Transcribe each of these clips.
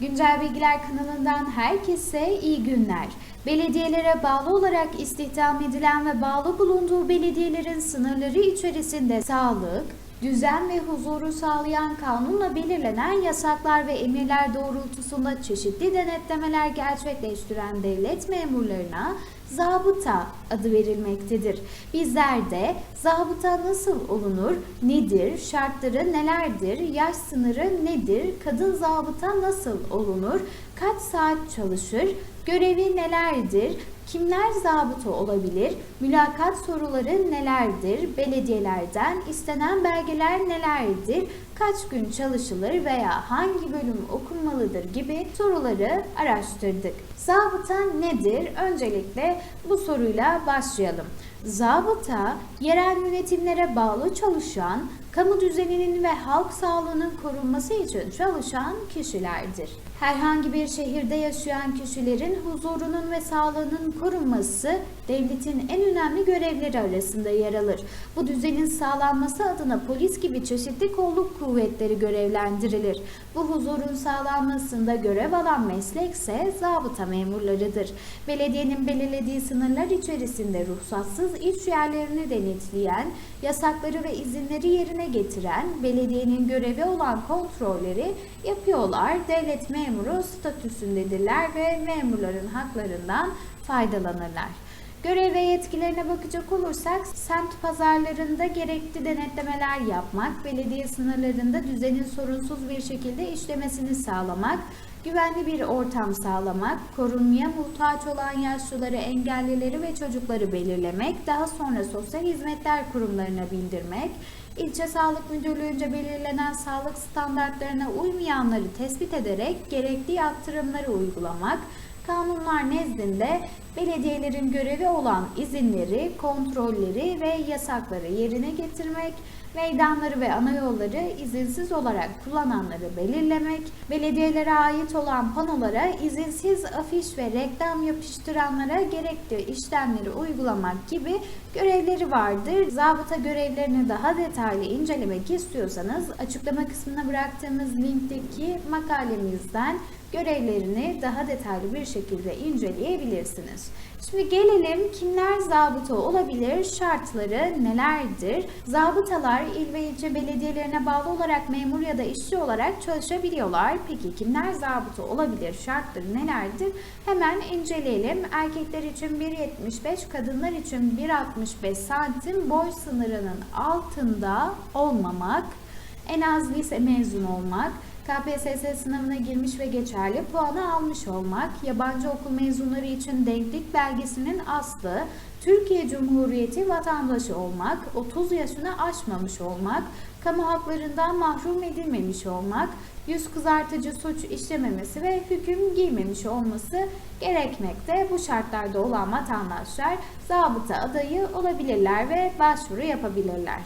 Güncel Bilgiler kanalından herkese iyi günler. Belediyelere bağlı olarak istihdam edilen ve bağlı bulunduğu belediyelerin sınırları içerisinde sağlık, düzen ve huzuru sağlayan kanunla belirlenen yasaklar ve emirler doğrultusunda çeşitli denetlemeler gerçekleştiren devlet memurlarına zabıta adı verilmektedir. Bizler de zabıta nasıl olunur, nedir, şartları nelerdir, yaş sınırı nedir, kadın zabıta nasıl olunur, kaç saat çalışır, görevi nelerdir, kimler zabıta olabilir, mülakat soruları nelerdir, belediyelerden istenen belgeler nelerdir, kaç gün çalışılır veya hangi bölüm okunmalıdır gibi soruları araştırdık. Zabıta nedir? Öncelikle bu soruyla başlayalım. Zabıta, yerel yönetimlere bağlı çalışan, kamu düzeninin ve halk sağlığının korunması için çalışan kişilerdir. Herhangi bir şehirde yaşayan kişilerin huzurunun ve sağlığının korunması devletin en önemli görevleri arasında yer alır. Bu düzenin sağlanması adına polis gibi çeşitli kolluk kuvvetleri görevlendirilir. Bu huzurun sağlanmasında görev alan meslekse zabıta memurlarıdır. Belediyenin belirlediği sınırlar içerisinde ruhsatsız iş yerlerini denetleyen, yasakları ve izinleri yerine getiren, belediyenin görevi olan kontrolleri yapıyorlar. Devlet memuru statüsündedirler ve memurların haklarından faydalanırlar. Görev ve yetkilerine bakacak olursak semt pazarlarında gerekli denetlemeler yapmak, belediye sınırlarında düzenin sorunsuz bir şekilde işlemesini sağlamak, güvenli bir ortam sağlamak, korunmaya muhtaç olan yaşlıları, engellileri ve çocukları belirlemek, daha sonra sosyal hizmetler kurumlarına bildirmek, ilçe sağlık müdürlüğünce belirlenen sağlık standartlarına uymayanları tespit ederek gerekli yaptırımları uygulamak, kanunlar nezdinde belediyelerin görevi olan izinleri, kontrolleri ve yasakları yerine getirmek, meydanları ve ana yolları izinsiz olarak kullananları belirlemek, belediyelere ait olan panolara izinsiz afiş ve reklam yapıştıranlara gerekli işlemleri uygulamak gibi görevleri vardır. Zabıta görevlerini daha detaylı incelemek istiyorsanız açıklama kısmına bıraktığımız linkteki makalemizden görevlerini daha detaylı bir şekilde inceleyebilirsiniz. Şimdi gelelim kimler zabıta olabilir, şartları nelerdir? Zabıtalar il ve ilçe belediyelerine bağlı olarak memur ya da işçi olarak çalışabiliyorlar. Peki kimler zabıta olabilir, şartları nelerdir? Hemen inceleyelim. Erkekler için 1.75, kadınlar için 1.65 santim boy sınırının altında olmamak, en az lise mezun olmak, KPSS sınavına girmiş ve geçerli puanı almış olmak, yabancı okul mezunları için denklik belgesinin aslı, Türkiye Cumhuriyeti vatandaşı olmak, 30 yaşını aşmamış olmak, kamu haklarından mahrum edilmemiş olmak, yüz kızartıcı suç işlememesi ve hüküm giymemiş olması gerekmekte. Bu şartlarda olan vatandaşlar zabıta adayı olabilirler ve başvuru yapabilirler.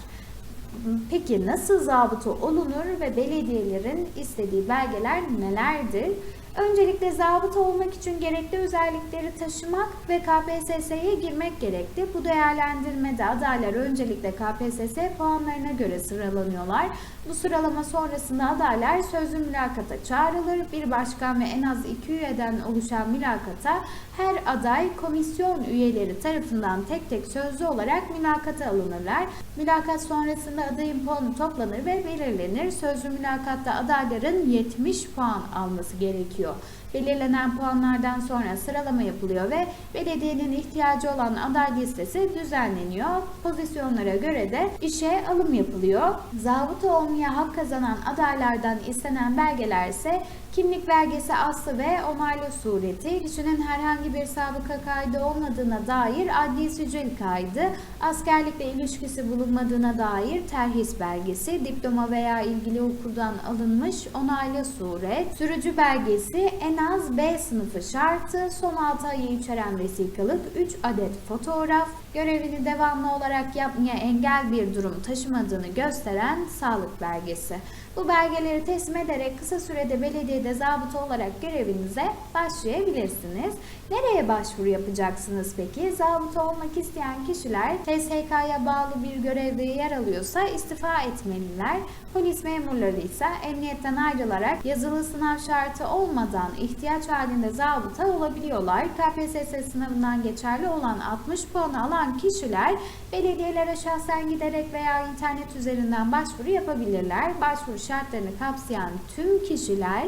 Peki nasıl zabıta olunur ve belediyelerin istediği belgeler nelerdir? Öncelikle zabıta olmak için gerekli özellikleri taşımak ve KPSS'ye girmek gerekli. Bu değerlendirmede adaylar öncelikle KPSS puanlarına göre sıralanıyorlar. Bu sıralama sonrasında adaylar sözlü mülakata çağrılır. Bir başkan ve en az iki üyeden oluşan mülakata her aday komisyon üyeleri tarafından tek tek sözlü olarak mülakata alınırlar. Mülakat sonrasında adayın puanı toplanır ve belirlenir. Sözlü mülakatta adayların 70 puan alması gerekiyor. esempio Belirlenen puanlardan sonra sıralama yapılıyor ve belediyenin ihtiyacı olan aday listesi düzenleniyor. Pozisyonlara göre de işe alım yapılıyor. Zabıta olmaya hak kazanan adaylardan istenen belgeler ise kimlik belgesi aslı ve onaylı sureti, kişinin herhangi bir sabıka kaydı olmadığına dair adli sicil kaydı, askerlikle ilişkisi bulunmadığına dair terhis belgesi, diploma veya ilgili okuldan alınmış onaylı suret, sürücü belgesi, en az B sınıfı şartı, son 6 ayı içeren vesikalık, 3 adet fotoğraf, görevini devamlı olarak yapmaya engel bir durum taşımadığını gösteren sağlık belgesi. Bu belgeleri teslim ederek kısa sürede belediyede zabıta olarak görevinize başlayabilirsiniz. Nereye başvuru yapacaksınız peki? Zabıta olmak isteyen kişiler TSK'ya bağlı bir görevde yer alıyorsa istifa etmeliler. Polis memurları ise emniyetten ayrılarak yazılı sınav şartı olmadan ihtiyaç halinde zabıta olabiliyorlar. KPSS sınavından geçerli olan 60 puanı alan kişiler belediyelere şahsen giderek veya internet üzerinden başvuru yapabilirler. Başvuru şartlarını kapsayan tüm kişiler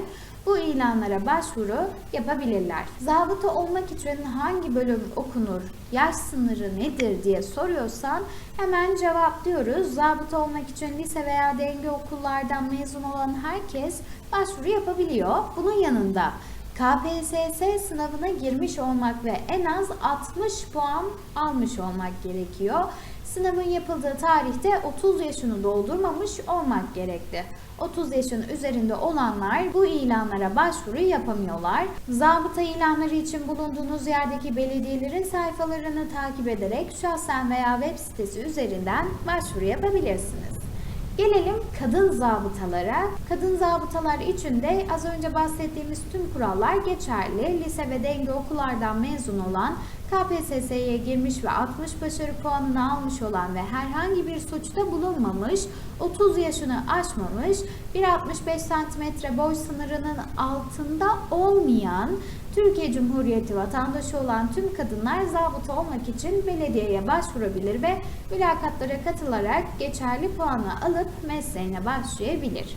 bu ilanlara başvuru yapabilirler. Zabıta olmak için hangi bölüm okunur, yaş sınırı nedir diye soruyorsan hemen cevaplıyoruz. Zabıta olmak için lise veya denge okullardan mezun olan herkes başvuru yapabiliyor. Bunun yanında KPSS sınavına girmiş olmak ve en az 60 puan almış olmak gerekiyor. Sınavın yapıldığı tarihte 30 yaşını doldurmamış olmak gerekli. 30 yaşın üzerinde olanlar bu ilanlara başvuru yapamıyorlar. Zabıta ilanları için bulunduğunuz yerdeki belediyelerin sayfalarını takip ederek şahsen veya web sitesi üzerinden başvuru yapabilirsiniz. Gelelim kadın zabıtalara. Kadın zabıtalar için de az önce bahsettiğimiz tüm kurallar geçerli. Lise ve denge okullardan mezun olan, KPSS'ye girmiş ve 60 başarı puanını almış olan ve herhangi bir suçta bulunmamış, 30 yaşını aşmamış, 1.65 cm boy sınırının altında olmayan, Türkiye Cumhuriyeti vatandaşı olan tüm kadınlar zabıta olmak için belediyeye başvurabilir ve mülakatlara katılarak geçerli puanı alıp mesleğine başlayabilir.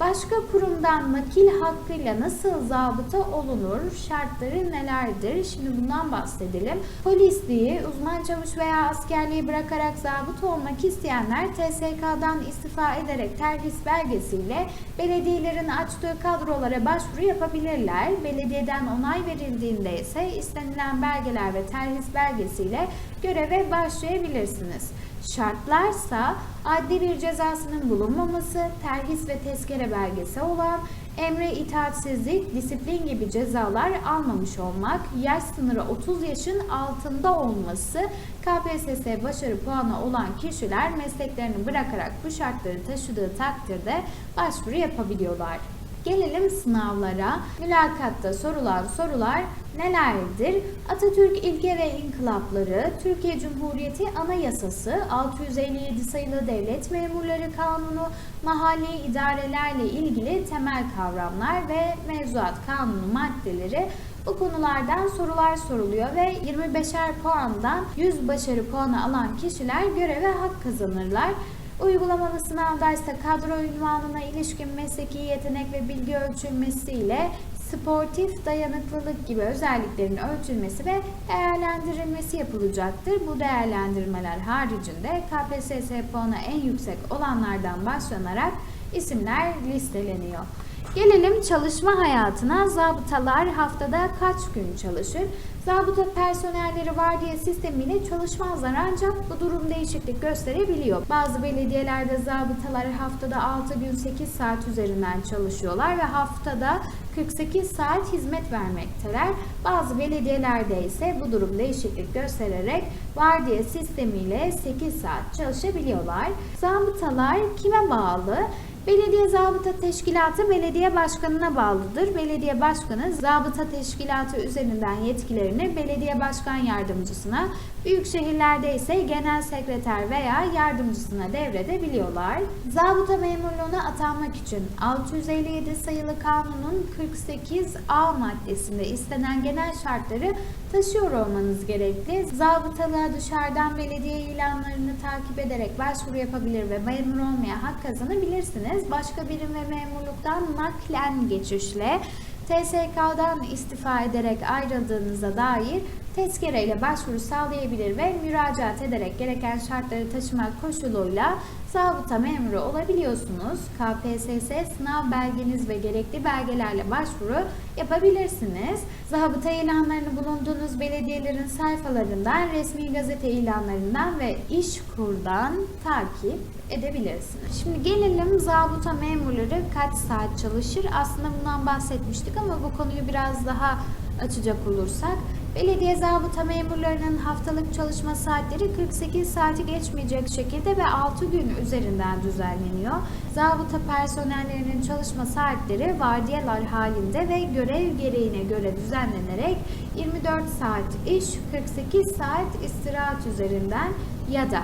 Başka kurumdan nakil hakkıyla nasıl zabıta olunur? Şartları nelerdir? Şimdi bundan bahsedelim. Polisliği, uzman çavuş veya askerliği bırakarak zabıta olmak isteyenler TSK'dan istifa ederek terhis belgesiyle belediyelerin açtığı kadrolara başvuru yapabilirler. Belediyeden onay verildiğinde ise istenilen belgeler ve terhis belgesiyle göreve başlayabilirsiniz. Şartlarsa adli bir cezasının bulunmaması, terhis ve tezkere belgesi olan, emre itaatsizlik, disiplin gibi cezalar almamış olmak, yaş sınırı 30 yaşın altında olması, KPSS başarı puanı olan kişiler mesleklerini bırakarak bu şartları taşıdığı takdirde başvuru yapabiliyorlar. Gelelim sınavlara. Mülakatta sorulan sorular nelerdir? Atatürk İlke ve İnkılapları, Türkiye Cumhuriyeti Anayasası, 657 sayılı Devlet Memurları Kanunu, mahalli idarelerle ilgili temel kavramlar ve mevzuat kanunu maddeleri bu konulardan sorular soruluyor ve 25'er puandan 100 başarı puanı alan kişiler göreve hak kazanırlar. Uygulamalı sınavda ise kadro ünvanına ilişkin mesleki yetenek ve bilgi ölçülmesiyle sportif dayanıklılık gibi özelliklerin ölçülmesi ve değerlendirilmesi yapılacaktır. Bu değerlendirmeler haricinde KPSS puanı en yüksek olanlardan başlanarak isimler listeleniyor. Gelelim çalışma hayatına. Zabıtalar haftada kaç gün çalışır? Zabıta personelleri vardiya sistemiyle çalışmazlar ancak bu durum değişiklik gösterebiliyor. Bazı belediyelerde zabıtalar haftada 6 gün 8 saat üzerinden çalışıyorlar ve haftada 48 saat hizmet vermekteler. Bazı belediyelerde ise bu durum değişiklik göstererek vardiya sistemiyle 8 saat çalışabiliyorlar. Zabıtalar kime bağlı? Belediye Zabıta Teşkilatı belediye başkanına bağlıdır. Belediye başkanı zabıta teşkilatı üzerinden yetkilerini belediye başkan yardımcısına, büyük şehirlerde ise genel sekreter veya yardımcısına devredebiliyorlar. Zabıta memurluğuna atanmak için 657 sayılı kanunun 48A maddesinde istenen genel şartları taşıyor olmanız gerekli. Zabıtalığa dışarıdan belediye ilanlarını takip ederek başvuru yapabilir ve memur olmaya hak kazanabilirsiniz. Başka birim ve memurluktan naklen geçişle TSK'dan istifa ederek ayrıldığınıza dair tezkereyle başvuru sağlayabilir ve müracaat ederek gereken şartları taşımak koşuluyla zabıta memuru olabiliyorsunuz. KPSS sınav belgeniz ve gerekli belgelerle başvuru yapabilirsiniz. Zabıta ilanlarını bulunduğunuz belediyelerin sayfalarından, resmi gazete ilanlarından ve İşkur'dan takip edebilirsiniz. Şimdi gelelim zabıta memurları kaç saat çalışır? Aslında bundan bahsetmiştik ama bu konuyu biraz daha açacak olursak belediye zabıta memurlarının haftalık çalışma saatleri 48 saati geçmeyecek şekilde ve 6 gün üzerinden düzenleniyor. Zabıta personellerinin çalışma saatleri vardiyalar halinde ve görev gereğine göre düzenlenerek 24 saat iş, 48 saat istirahat üzerinden ya da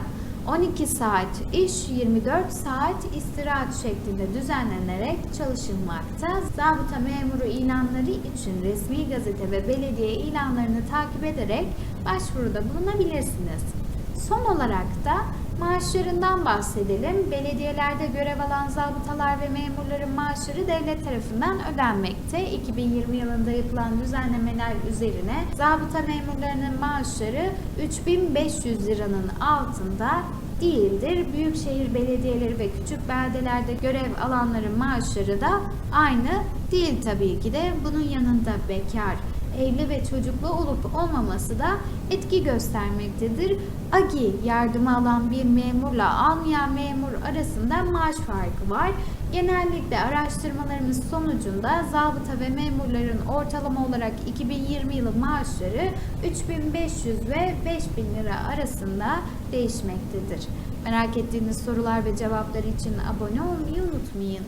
12 saat iş, 24 saat istirahat şeklinde düzenlenerek çalışılmakta. Zabıta memuru ilanları için resmi gazete ve belediye ilanlarını takip ederek başvuruda bulunabilirsiniz. Son olarak da maaşlarından bahsedelim. Belediyelerde görev alan zabıtalar ve memurların maaşları devlet tarafından ödenmekte. 2020 yılında yapılan düzenlemeler üzerine zabıta memurlarının maaşları 3500 liranın altında değildir. Büyükşehir belediyeleri ve küçük beldelerde görev alanların maaşları da aynı değil tabii ki de. Bunun yanında bekar, evli ve çocuklu olup olmaması da etki göstermektedir. AGI yardımı alan bir memurla almayan memur arasında maaş farkı var. Genellikle araştırmalarımız sonucunda zabıta ve memurların ortalama olarak 2020 yılı maaşları 3500 ve 5000 lira arasında değişmektedir. Merak ettiğiniz sorular ve cevaplar için abone olmayı unutmayın.